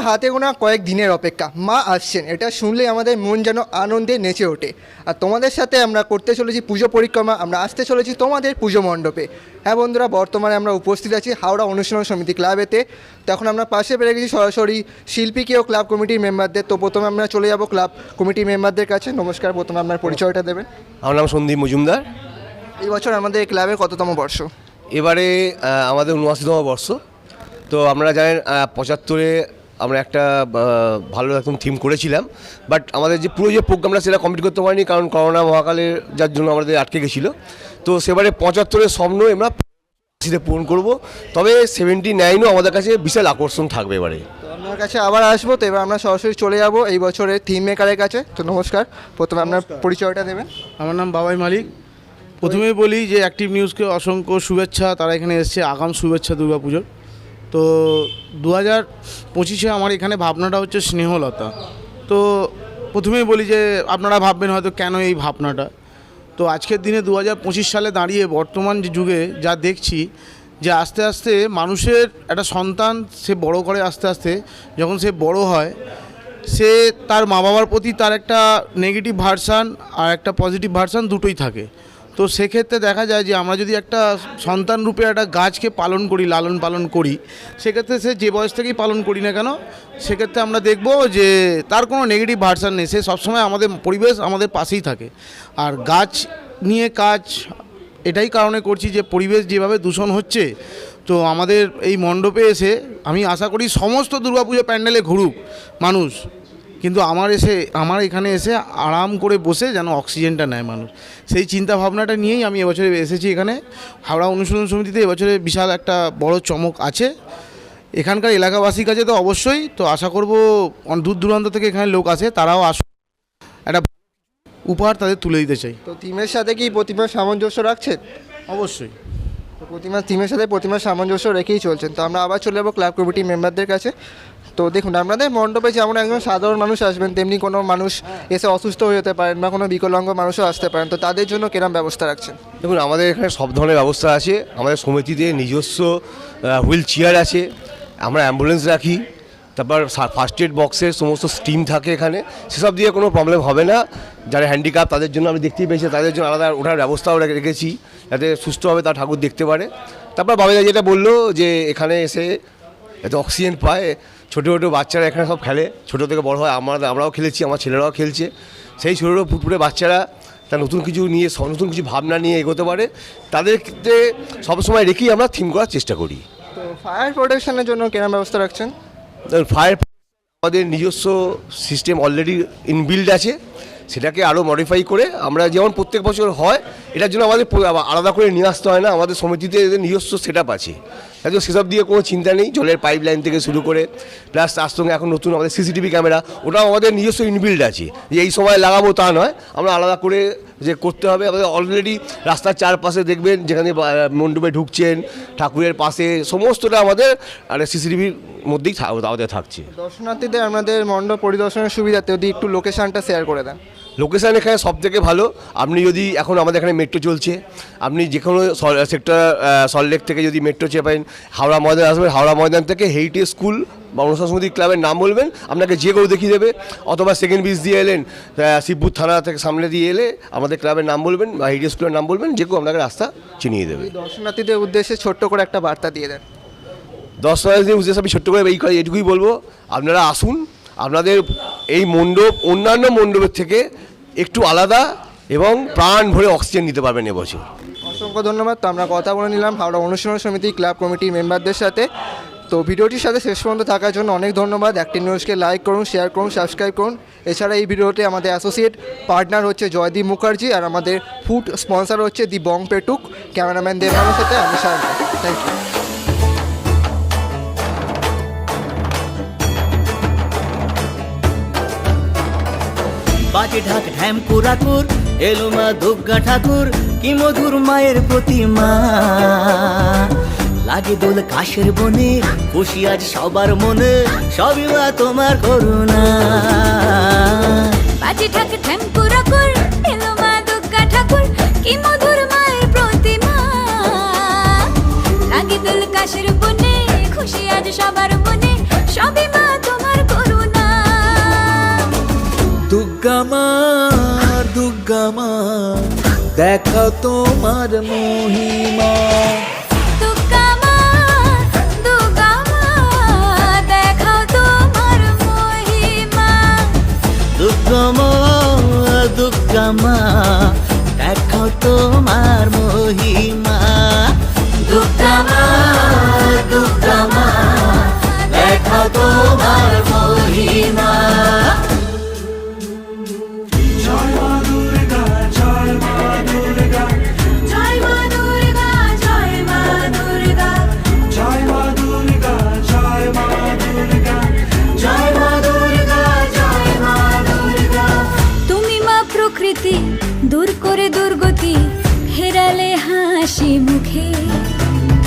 পুজোর হাতে গোনা কয়েক দিনের অপেক্ষা। মা আসছেন। এটা শুনলে আমাদের মন যেন আনন্দে নেচে ওঠে। আর তোমাদের সাথে আমরা করতে চলেছি পুজো পরিক্রমা। আমরা আসতে চলেছি তোমাদের পুজো মণ্ডপে। হ্যাঁ বন্ধুরা বর্তমানে আমরা উপস্থিত আছি হাওড়া অনুশীলন সমিতি ক্লাবেতে। তখন আমরা পাশে পেরে গেছি সরাসরি শিল্পীকে ও ক্লাব কমিটির মেম্বারদের। তো প্রথমে আমরা চলে যাব ক্লাব কমিটির মেম্বারদের কাছে। নমস্কার প্রথমে আপনার পরিচয়টা দেবেন। আমার নাম সন্দীপ মজুমদার। এই বছর আমাদের ক্লাবের কততম বর্ষ? এবারে আমাদের উনআশিতম বর্ষ। তো আপনারা জানেন পঁচাত্তরে আমরা একটা ভালো একদম থিম করেছিলাম। বাট আমাদের যে পুরো যে প্রোগ্রামটা সেটা কমপ্লিট করতে পারিনি কারণ করোনা মহাকালের যার জন্য আমাদের আটকে গেছিল। তো সেবারে পঁচাত্তরের স্বপ্ন আমরা আশিতে পূরণ করব। তবে সেভেন্টি নাইনও আমাদের কাছে বিশাল আকর্ষণ থাকবে এবারে। আপনার কাছে আবার আসব তো এবার আমরা সরাসরি চলে যাব এই বছরের থিম মেকারের কাছে। তো নমস্কার প্রথমে আপনার পরিচয়টা দেবেন। আমার নাম বাবাই মালিক। প্রথমেই বলি যে অ্যাক্টিভ নিউজকে অসংখ্য শুভেচ্ছা তারা এখানে এসছে আগাম শুভেচ্ছা দুর্গাপুজোর। তো দু হাজার পঁচিশে আমার এখানে ভাবনাটা হচ্ছে স্নেহলতা। তো প্রথমেই বলি যে আপনারা ভাববেন হয়তো কেন এই ভাবনাটা। তো আজকের দিনে দু হাজার পঁচিশ সালে দাঁড়িয়ে বর্তমান যে যুগে যা দেখছি যে আস্তে আস্তে মানুষের একটা সন্তান সে বড় করে আস্তে আস্তে যখন সে বড় হয়, সে তার মা বাবার প্রতি তার একটা নেগেটিভ ভার্সান আর একটা পজিটিভ ভার্সান দুটোই থাকে। তো সেক্ষেত্রে দেখা যায় যে আমরা যদি একটা সন্তান রূপে একটা গাছকে পালন করি, লালন পালন করি, সেক্ষেত্রে সে যে বয়স থেকেই পালন করি না কেন, সেক্ষেত্রে আমরা দেখব যে তার কোনো নেগেটিভ ভার্সান নেই। সে সবসময় আমাদের পরিবেশ আমাদের পাশেই থাকে। আর গাছ নিয়ে কাজ, এটাই কারণে করছি যে পরিবেশ যেভাবে দূষণ হচ্ছে, তো আমাদের এই মণ্ডপে এসে আমি আশা করি সমস্ত দুর্গাপুজো প্যান্ডেলে ঘুরুক মানুষ। কিন্তু আমার এসে আমার এখানে এসে আরাম করে বসে যেন অক্সিজেনটা নেয় মানুষ। সেই চিন্তা ভাবনাটা নিয়েই আমি এবছরে এসেছি এখানে। হাওড়া অনুশীলন সমিতিতে এবছরে বিশাল একটা বড় চমক আছে। এখানকার এলাকাবাসীর কাছে তো অবশ্যই তো আশা করব দূর দূরান্ত থেকে এখানে লোক আসে তারাও আস একটা উপহার তাদের তুলে দিতে চাই। তো থিমের সাথে কি প্রতিমার সামঞ্জস্য রাখছেন? অবশ্যই। তো প্রতিমা থিমের সাথে প্রতিমার সামঞ্জস্য রেখেই চলছেন। তো আমরা আবার চলে যাব ক্লাব কমিটির মেম্বারদের কাছে। তো দেখুন, আপনাদের মণ্ডপে যেমন একজন সাধারণ মানুষ আসবেন, তেমনি কোনো মানুষ এসে অসুস্থ হয়ে যেতে পারেন বা কোনো বিকলাঙ্গ মানুষও আসতে পারেন। তো তাদের জন্য কিরম ব্যবস্থা রাখছেন? দেখুন, আমাদের এখানে সব ধরনের ব্যবস্থা আছে। আমাদের সমিতিতে নিজস্ব হুইল চেয়ার আছে। আমরা অ্যাম্বুলেন্স রাখি। তারপর ফার্স্ট এড বক্সের সমস্ত স্টিম থাকে এখানে। সেসব দিয়ে কোনো প্রবলেম হবে না। যারা হ্যান্ডিক্যাপ তাদের জন্য আমি দেখতেই পেয়েছি, তাদের জন্য আলাদা ওঠার ব্যবস্থাও রেখে- রেখেছি। যাতে সুস্থভাবে তার ঠাকুর দেখতে পারে। তারপর বাবাইদা যেটা বলল যে, এখানে এসে এত অক্সিজেন পায় ছোটো ছোটো বাচ্চারা এখানে সব খেলে। ছোটো থেকে বড় হয় আমরা আমরাও খেলেছি আমার ছেলেরাও খেলছে। সেই ছোটো ছোটো ফুটফুটে বাচ্চারা তার নতুন কিছু নিয়ে নতুন কিছু ভাবনা নিয়ে এগোতে পারে। তাদেরকে সবসময় রেখেই আমরা থিম করার চেষ্টা করি। তো ফায়ার প্রোটেকশনের জন্য কেনার ব্যবস্থা রাখছেন? ফায়ার আমাদের নিজস্ব সিস্টেম অলরেডি ইনবিল্ড আছে। সেটাকে আরও মডিফাই করে আমরা যেমন প্রত্যেক বছর হয় এটার জন্য আমাদের আলাদা করে নিয়ে আসতে হয় না, আমাদের সমিতিতে এদের নিজস্ব সেট আপ আছে। তাই জন্য সেসব দিয়ে কোনো চিন্তা নেই, জলের পাইপ লাইন থেকে শুরু করে প্লাস তার সঙ্গে এখন নতুন আমাদের সিসিটিভি ক্যামেরা ওটাও আমাদের নিজস্ব ইনবিল্ড আছে। যে এই সময় লাগাবো তা নয়, আমরা আলাদা করে যে করতে হবে, আমাদের অলরেডি রাস্তার চারপাশে দেখবেন, যেখানে মণ্ডপে ঢুকছেন, ঠাকুরের পাশে, সমস্তটা আমাদের আর সিসিটিভির মধ্যেই আমাদের থাকছে। দর্শনার্থীদের, আমাদের মণ্ডপ পরিদর্শনের সুবিধাতে যদি একটু লোকেশানটা শেয়ার করে দেন। লোকেশান এখানে সব থেকে ভালো। আপনি যদি এখন আমাদের এখানে মেট্রো চলছে আপনি যে কোনো সেক্টর সল্টলেক থেকে যদি মেট্রো চেপেন হাওড়া ময়দান আসবেন হাওড়া ময়দান থেকে হেরিটেজ স্কুল বা সমিতি ক্লাবের নাম বলবেন আপনাকে যে কেউ দেখিয়ে দেবে। অথবা সেকেন্ড বিচ দিয়ে এলেন শিবপুর থানা থেকে সামনে দিয়ে এলে আমাদের ক্লাবের নাম বলবেন বা হেরিটেজ স্কুলের নাম বলবেন যে কেউ আপনাকে রাস্তা চিনিয়ে দেবে। দর্শনার্থীদের উদ্দেশ্যে ছোট্ট করে একটা বার্তা দিয়ে দেন। দশ দিন উদ্দেশ্যে আমি ছোট্ট করে এই কথা এটুকুই বলব। আপনারা আসুন আপনাদের এই মণ্ডপ অন্যান্য মণ্ডপের থেকে একটু আলাদা এবং প্রাণ ভরে অক্সিজেন নিতে পারবেন এবছর। অসংখ্য ধন্যবাদ। তো আমরা কথা বলে নিলাম হাওড়া অনুশীলন সমিতি ক্লাব কমিটির মেম্বারদের সাথে। তো ভিডিওটির সাথে শেষ পর্যন্ত থাকার জন্য অনেক ধন্যবাদ। একটি নিউজকে লাইক করুন, শেয়ার করুন, সাবস্ক্রাইব করুন। এছাড়া এই ভিডিওতে আমাদের অ্যাসোসিয়েট পার্টনার হচ্ছে জয়দীপ মুখার্জি আর আমাদের ফুড স্পন্সর হচ্ছে দি বং পেটুক। ক্যামেরাম্যান দেবানের সাথে আমি সায়ন থ্যাংক ইউ বাজে ঢাক ঢ্যাম কুরাকুর এলো মা দুর্গা ঠাকুর, কি মধুর মায়ের প্রতিমা। লাগে দোল কাশের বনে, খুশি আজ সবার মনে, সবই মা তোমার করুণা। বাজে ঠাক ঠ্যাঙ্কুরা কর এলো মা দুর্গা ঠাকুর, কি মধুর মায়ের প্রতিমা। লাগে দুল কাশের বনে, খুশি আজ সবার আমার দেখা তোমার মহিমা। দুর্গমা দেখো তোমার মহিমা। দুর্গমা দুর্গমা দেখো তোমার মহিমা।